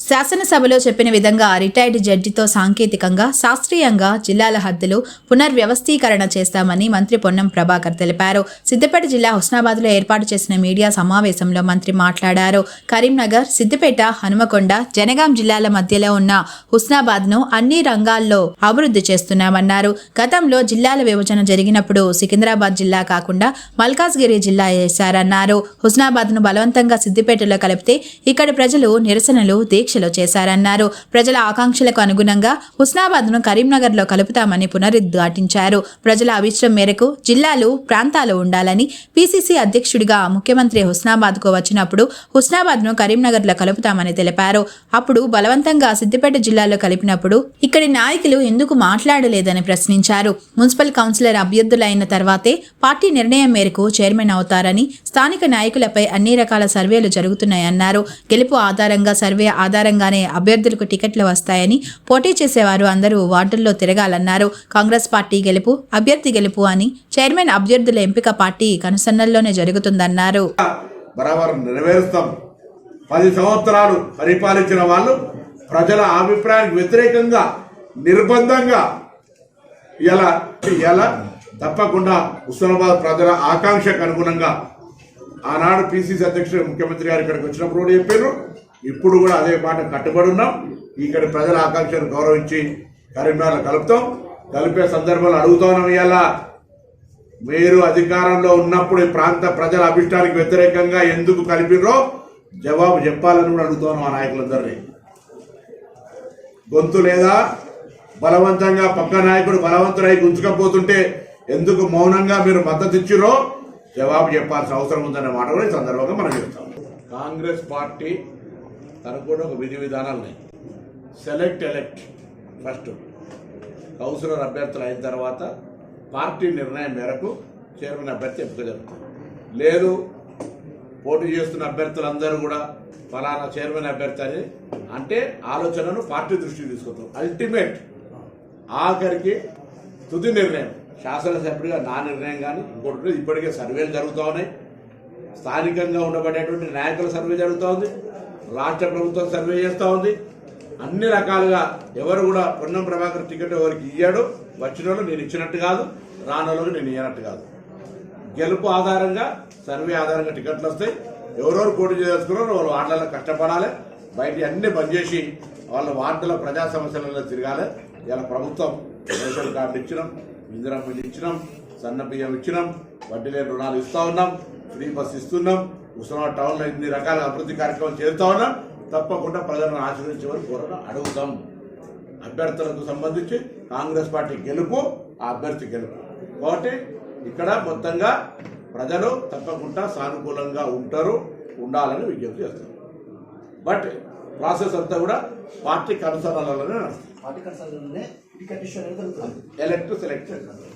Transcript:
శాసనసభలో చెప్పిన విధంగా రిటైర్డ్ జడ్జితో సాంకేతికంగా శాస్త్రీయంగా జిల్లాల హద్దులు పునర్వ్యవస్థీకరణ చేస్తామని మంత్రి పొన్నం ప్రభాకర్ తెలిపారు. సిద్దిపేట జిల్లా హుస్నాబాద్లో ఏర్పాటు చేసిన మీడియా సమావేశంలో మంత్రి మాట్లాడారు. కరీంనగర్ సిద్దిపేట హనుమకొండ జనగాం జిల్లాల మధ్యలో ఉన్న హుస్నాబాద్ను అన్ని రంగాల్లో అభివృద్ధి చేస్తున్నామన్నారు. గతంలో జిల్లాల విభజన జరిగినప్పుడు సికింద్రాబాద్ జిల్లా కాకుండా మల్కాజ్గిరి జిల్లా చేశారన్నారు హుస్నాబాద్ను బలవంతంగా సిద్దిపేటలో కలిపితే ఇక్కడి ప్రజలు నిరసనలు దీక్షలో చేశారన్నారు. ప్రజల ఆకాంక్షలకు అనుగుణంగా హుస్నాబాద్ను కరీంనగర్లో కలుపుతామని పునరుద్ఘాటించారు. ప్రజల అవిష్టం మేరకు జిల్లాలు ప్రాంతాలు ఉండాలని పీసీసీ అధ్యక్షుడిగా ముఖ్యమంత్రి హుస్నాబాద్కు వచ్చినప్పుడు హుస్నాబాద్ను కరీంనగర్లో కలుపుతామని తెలిపారు. అప్పుడు బలవంతంగా సిద్దిపేట జిల్లాలో కలిపినప్పుడు ఇక్కడి నాయకులు ఎందుకు మాట్లాడలేదని ప్రశ్నించారు. మున్సిపల్ కౌన్సిలర్ అభ్యర్థులైన తర్వాతే పార్టీ నిర్ణయం మేరకు చైర్మన్ అవుతారని స్థానిక నాయకులపై అన్ని రకాల సర్వేలు జరుగుతున్నాయన్నారు. గెలుపు ఆధారంగా సర్వే ఆధారంగానే అభ్యర్థులకు టికెట్లు వస్తాయని పోటీ చేసేవారు అందరూ వార్డుల్లో తిరగాలన్నారు. కాంగ్రెస్ పార్టీ గెలుపు అభ్యర్థి గెలుపు అని చైర్మన్ అభ్యర్థుల ఎంపిక పార్టీ కనుసన్నల్లోనే జరుగుతుందన్నారు. బరాబర్ నెరవేరుస్తాం. పది సంవత్సరాలు పరిపాలించిన వాళ్ళు ప్రజల అభిప్రాయానికి వ్యతిరేకంగా నిర్బంధంగా ఇలా ఇలా తప్పకుండా హుస్నాబాద్ ప్రజల ఆకాంక్షకు అనుగుణంగా ఆనాడు పిసిసి అధ్యక్షుడు ముఖ్యమంత్రి గారు ఇక్కడికి వచ్చినప్పుడు కూడా చెప్పారు. ఇప్పుడు కూడా అదే మాట కట్టుబడి ఉన్నాం. ఇక్కడ ప్రజల ఆకాంక్షను గౌరవించి కరీంనగర్లో కలుపుతాం. కలిపే సందర్భంలో అడుగుతున్నాం ఇవాళ. మీరు అధికారంలో ఉన్నప్పుడు ఈ ప్రాంత ప్రజల అభిష్టానికి వ్యతిరేకంగా ఎందుకు కలిపినరో జవాబు చెప్పాలని కూడా అడుగుతున్నాం ఆ నాయకులందరినీ. గొంతు లేదా? బలవంతంగా పక్క నాయకుడు బలవంతుడై గుంజుకపోతుంటే ఎందుకు మౌనంగా మీరు మద్దతు ఇచ్చిరో జవాబు చెప్పాల్సిన అవసరం ఉందనే మాట కూడా ఈ సందర్భంగా మనం చెప్తాం. కాంగ్రెస్ పార్టీ తనకు కూడా ఒక విధి విధానాలు ఉన్నాయి. సెలెక్ట్ ఎలెక్ట్ ఫస్ట్ కౌన్సిలర్ అభ్యర్థులు అయిన తర్వాత పార్టీ నిర్ణయం మేరకు చైర్మన్ అభ్యర్థి ఎంపిక జరుగుతుంది. లేదు పోటీ చేస్తున్న అభ్యర్థులందరూ కూడా ఫలానా చైర్మన్ అభ్యర్థి అని అంటే ఆలోచనను పార్టీ దృష్టికి తీసుకొస్తాం. అల్టిమేట్ ఆఖరికి తుది నిర్ణయం. శాసనసభ్యుడిగా నా నిర్ణయం కానీ ఇంకోటి ఇప్పటికే సర్వేలు జరుగుతూ ఉన్నాయి. స్థానికంగా ఉండబడేటువంటి నాయకుల సర్వే జరుగుతూ ఉంది. రాష్ట్ర ప్రభుత్వం సర్వే చేస్తూ ఉంది. అన్ని రకాలుగా ఎవరు కూడా పొన్నం ప్రభాకర్ టికెట్ ఎవరికి ఇయ్యాడు. వచ్చిన వాళ్ళు నేను ఇచ్చినట్టు కాదు రాని నేను ఇయ్యనట్టు కాదు. గెలుపు ఆధారంగా సర్వే ఆధారంగా టికెట్లు వస్తాయి. ఎవరెవరు పోటీ చేసుకున్నారో వాళ్ళు వార్డులలో కష్టపడాలి. బయట అన్ని బంద్ చేసి వాళ్ళ వార్డుల ప్రజా సమస్యలలో తిరగాలి. ఇలా ప్రభుత్వం రేషన్ కార్డు ఇచ్చినాం ఇందిరా ఇచ్చినాం సన్న బియ్యం ఇచ్చినాం వడ్డీ లేని రుణాలు ఇస్తా ఉన్నాం ఫ్రీ బస్ ఇస్తున్నాం. ఉస్మానాబాద్ టౌన్లో ఇన్ని రకాల అభివృద్ధి కార్యక్రమాలు చేస్తా ఉన్నాం తప్పకుండా ప్రజలను ఆశీర్వించే వరకు కోరడం అడుగుతాం. అభ్యర్థులకు సంబంధించి కాంగ్రెస్ పార్టీ గెలుపు ఆ అభ్యర్థి గెలుపు. కాబట్టి ఇక్కడ మొత్తంగా ప్రజలు తప్పకుండా సానుకూలంగా ఉంటారు ఉండాలని విజ్ఞప్తి చేస్తారు. బట్ ప్రాసెస్ అంతా కూడా పార్టీ కనుసరణలోనే నడుస్తుంది. పార్టీ జరుగుతుంది. ఎలక్ట్ సెలెక్ట్ చేస్తారు.